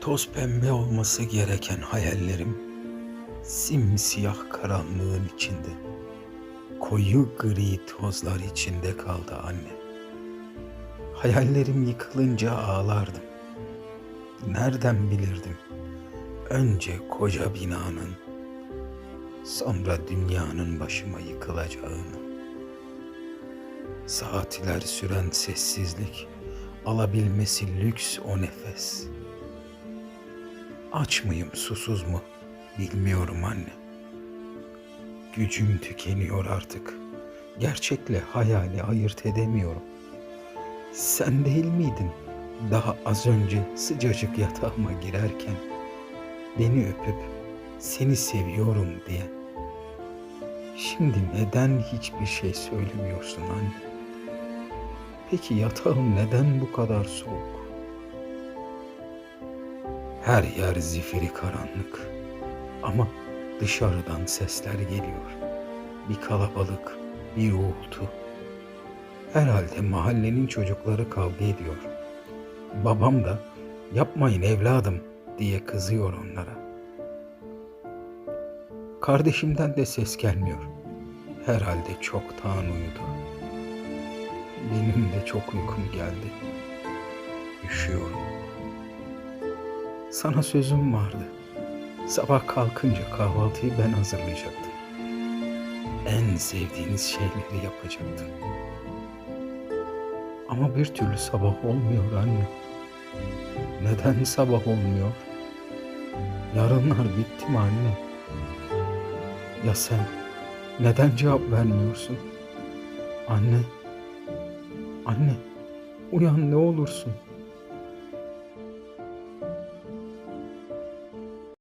Toz pembe olması gereken hayallerim simsiyah karanlığın içinde. Koyu gri tozlar içinde kaldı anne. Hayallerim yıkılınca ağlardım. Nereden bilirdim? Önce koca binanın, sonra dünyanın başıma yıkılacağını. Saatler süren sessizlik, alabilmesi lüks o nefes. Aç mıyım, susuz mu bilmiyorum anne. Gücüm tükeniyor artık. Gerçekle hayali ayırt edemiyorum. Sen değil miydin daha az önce sıcacık yatağıma girerken beni öpüp seni seviyorum diye? Şimdi neden hiçbir şey söylemiyorsun anne? Peki yatağım neden bu kadar soğuk? Her yer zifiri karanlık. Ama dışarıdan sesler geliyor. Bir kalabalık, bir uğultu. Herhalde mahallenin çocukları kavga ediyor. Babam da yapmayın evladım diye kızıyor onlara. Kardeşimden de ses gelmiyor. Herhalde çoktan uyudu. Benim de çok uykum geldi. Üşüyorum. Sana sözüm vardı. Sabah kalkınca kahvaltıyı ben hazırlayacaktım. En sevdiğiniz şeyleri yapacaktım. Ama bir türlü sabah olmuyor anne. Neden sabah olmuyor? Yarınlar bitti mi anne? Ya sen neden cevap vermiyorsun? Anne, anne uyan ne olursun.''